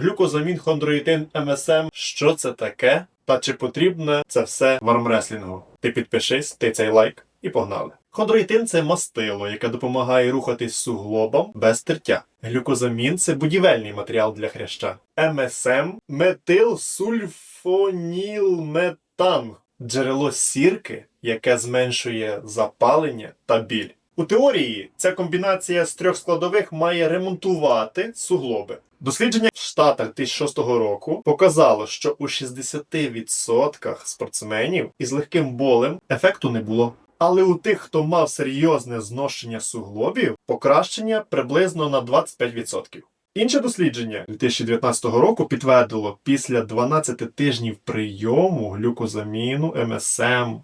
глюкозамін, хондроїтин, МСМ. Що це таке? Та чи потрібне це все в армреслінгу? Ти підпишись, ти цей лайк і погнали. Хондроїтин це мастило, яке допомагає рухатись суглобам без тертя. Глюкозамін це будівельний матеріал для хряща. МСМ метилсульфонілметан джерело сірки, яке зменшує запалення та біль. У теорії ця комбінація з трьох складових має ремонтувати суглоби. Дослідження в Штатах 2006 року показало, що у 60% спортсменів із легким болем ефекту не було. Але у тих, хто мав серйозне зношення суглобів, покращення приблизно на 25%. Інше дослідження 2019 року підтвердило, після 12 тижнів прийому глюкозаміну МСМ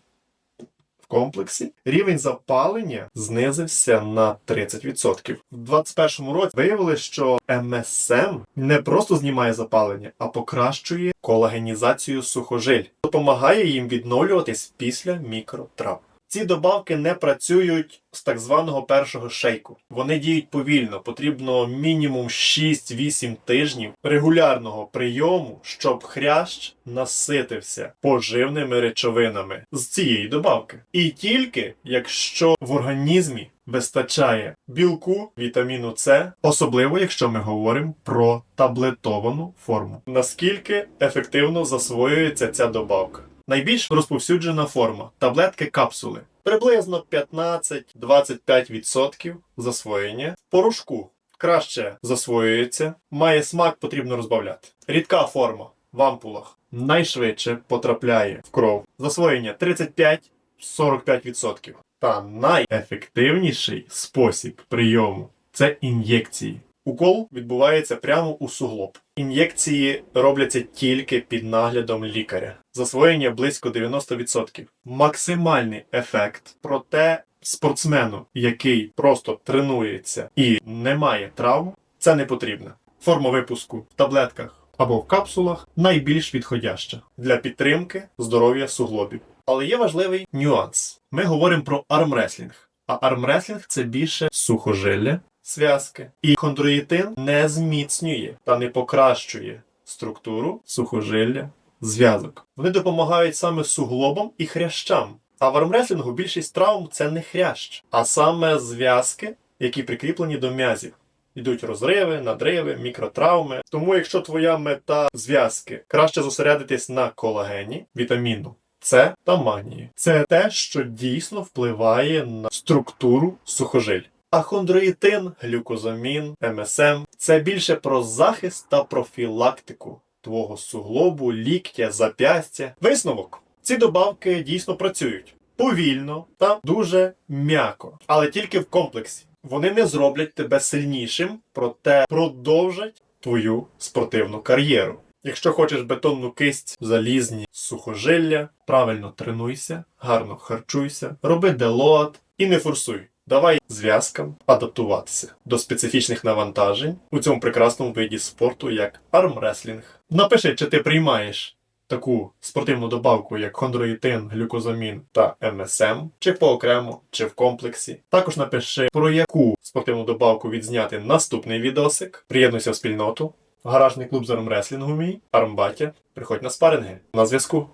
комплексі рівень запалення знизився на 30%. В 2021 році виявили, що МСМ не просто знімає запалення, а покращує колагенізацію сухожиль, допомагає їм відновлюватись після мікротравм. Ці добавки не працюють з так званого першого шейку. Вони діють повільно, потрібно мінімум 6-8 тижнів регулярного прийому, щоб хрящ наситився поживними речовинами з цієї добавки. І тільки якщо в організмі вистачає білку, вітаміну С, особливо якщо ми говоримо про таблетовану форму. Наскільки ефективно засвоюється ця добавка? Найбільш розповсюджена форма таблетки капсули. Приблизно 15-25% засвоєння. В порошку краще засвоюється, має смак, потрібно розбавляти. Рідка форма в ампулах найшвидше потрапляє в кров. Засвоєння 35-45%. Та найефективніший спосіб прийому це ін'єкції. Укол відбувається прямо у суглоб. Ін'єкції робляться тільки під наглядом лікаря. Засвоєння близько 90%. Максимальний ефект. Проте спортсмену, який просто тренується і не має травм, це не потрібно. Форма випуску в таблетках або в капсулах найбільш підходяща для підтримки здоров'я суглобів. Але є важливий нюанс. Ми говоримо про армреслінг. А армреслінг це більше сухожилля, зв'язки. І хондроїтин не зміцнює та не покращує структуру сухожилля зв'язок. Вони допомагають саме суглобам і хрящам. А в армреслінгу більшість травм це не хрящ, а саме зв'язки, які прикріплені до м'язів. Йдуть розриви, надриви, мікротравми. Тому, якщо твоя мета зв'язки, краще зосередитись на колагені, вітаміну С та магнії. Це те, що дійсно впливає на структуру сухожиль. А хондроїтин, глюкозамін, МСМ це більше про захист та профілактику твого суглобу, ліктя, зап'ястя. Висновок: ці добавки дійсно працюють повільно та дуже м'яко, але тільки в комплексі. Вони не зроблять тебе сильнішим, проте продовжать твою спортивну кар'єру. Якщо хочеш бетонну кисть, залізні сухожилля, правильно тренуйся, гарно харчуйся, роби делоад і не форсуй. Давай зв'язкам адаптуватися до специфічних навантажень у цьому прекрасному виді спорту, як армреслінг. Напиши, чи ти приймаєш таку спортивну добавку, як хондроїтин, глюкозамін та МСМ, чи поокремо, чи в комплексі. Також напиши, про яку спортивну добавку відзняти наступний відосик. Приєднуйся в спільноту. Гаражний клуб з армреслінгу мій, Армбатя. Приходь на спаринги. На зв'язку.